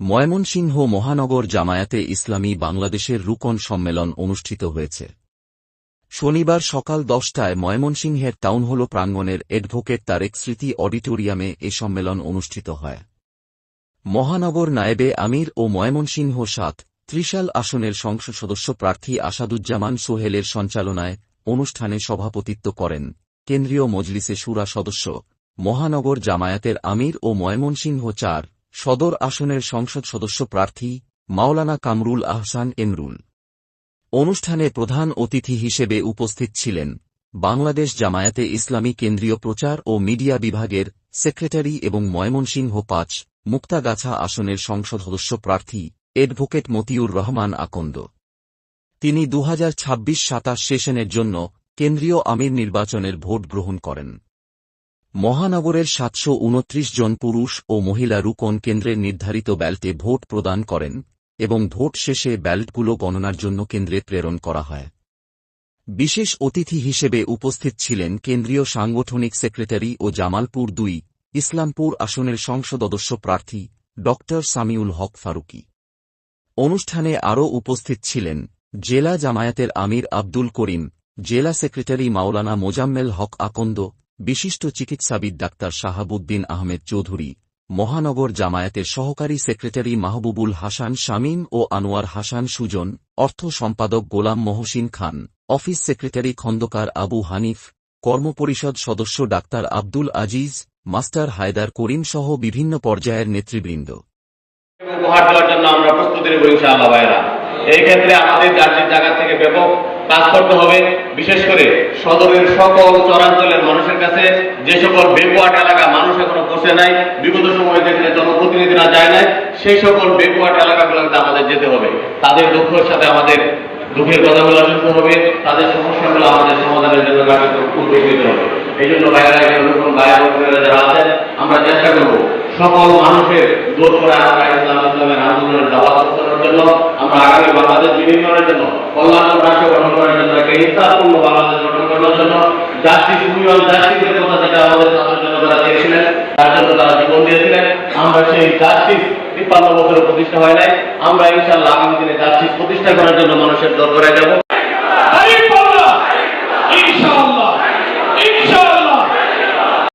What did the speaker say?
ময়মনসিংহ মহানগর জামায়াতে ইসলামী বাংলাদেশের রুকন সম্মেলন অনুষ্ঠিত হয়েছে। শনিবার সকাল দশটায় ময়মনসিংহের টাউনহল প্রাঙ্গণের অ্যাডভোকেট তারেক স্মৃতি অডিটোরিয়ামে এ সম্মেলন অনুষ্ঠিত হয়। মহানগর নায়েবে আমির ও ময়মনসিংহ সাত, ত্রিশাল আসনের সংসদ সদস্য প্রার্থী আসাদুজ্জামান সোহেলের সঞ্চালনায় অনুষ্ঠানে সভাপতিত্ব করেন কেন্দ্রীয় মজলিসে সুরা সদস্য। মহানগর জামায়াতের আমির ও ময়মনসিংহ চার সদর আসনের সংসদ সদস্য প্রার্থী মাওলানা কামরুল আহসান এমরুল। অনুষ্ঠানে প্রধান অতিথি হিসেবে উপস্থিত ছিলেন বাংলাদেশ জামায়াতে ইসলামী কেন্দ্রীয় প্রচার ও মিডিয়া বিভাগের সেক্রেটারি এবং ময়মনসিংহ পাঁচ মুক্তাগাছা আসনের সংসদ সদস্য প্রার্থী অ্যাডভোকেট মতিউর রহমান আকন্দ। তিনি দু হাজার ছাব্বিশ সেশনের জন্য কেন্দ্রীয় আমির নির্বাচনের ভোট গ্রহণ করেন। মহানগরের সাতশো উনত্রিশ জন পুরুষ ও মহিলা রুকন কেন্দ্রের নির্ধারিত ব্যালটে ভোট প্রদান করেন এবং ভোট শেষে ব্যালটগুলো গণনার জন্য কেন্দ্রে প্রেরণ করা হয়। বিশেষ অতিথি হিসেবে উপস্থিত ছিলেন কেন্দ্রীয় সাংগঠনিক সেক্রেটারি ও জামালপুর দুই, ইসলামপুর আসনের সংসদ সদস্য প্রার্থী ড. সামিউল হক ফারুকি। অনুষ্ঠানে আরও উপস্থিত ছিলেন জেলা জামায়াতের আমির আব্দুল করিম, জেলা সেক্রেটারি মাওলানা মোজাম্মেল হক আকন্দ বিশিষ্ট চিকিৎসাবিদ ডাক্তার শাহাবুদ্দিন আহমেদ চৌধুরী, মহানগর জামায়াতের সহকারী সেক্রেটারি মাহবুবুল হাসান শামীম ও আনোয়ার হাসান সুজন, অর্থ সম্পাদক গোলাম মহসিন খান, অফিস সেক্রেটারি খন্দকার আবু হানিফ, কর্মপরিষদ সদস্য ডাক্তার আব্দুল আজিজ, মাস্টার হায়দার করিম সহ বিভিন্ন পর্যায়ের নেতৃবৃন্দ। উপহার দেওয়ার জন্য আমরা প্রস্তুতি নেব ইনশাআল্লাহ ভাইরা এই ক্ষেত্রে আমাদের জাতির জায়গা থেকে ব্যাপক কাজ করতে হবে বিশেষ করে সদরের সকল চরাঞ্চলের মানুষের কাছে যে সকল বেকুয়াট এলাকা মানুষ এখনও বসে নাই, বিগত সময়ে যেখানে জনপ্রতিনিধিরা যায় নাই, সেই সকল বেকুয়াট এলাকাগুলোতে আমাদের যেতে হবে। তাদের দুঃখের সাথে আমাদের দুঃখের কথাগুলো শুনতে হবে, তাদের সমস্যাগুলো আমাদের সমাধানের জন্য উদ্যোগ নিতে হবে। এই জন্য ভাইয়েরা এরকম বোনেরা যারা আছেন, আমরা চেষ্টা করব সকল মানুষের দূর করে, আমরা ইসলাম ইসলামের আন্দোলনের দাওয়াত করার জন্য আমরা আগামী বাংলাদেশ জন্য রাষ্ট্র গঠন করার জন্য একটা বাংলাদেশ গঠন করার জন্য কথা যেটা আমাদের ছাত্র জনতারা চেয়েছিলেন তার জন্য তারা জীবন দিয়েছিলেন। আমরা সেই জাস্টিস তিপ্পান্ন বছরের প্রতিষ্ঠা হয় নাই। আমরা ইনশাল্লাহ আগামী দিনে প্রতিষ্ঠা করার জন্য মানুষের দরকারে যাব।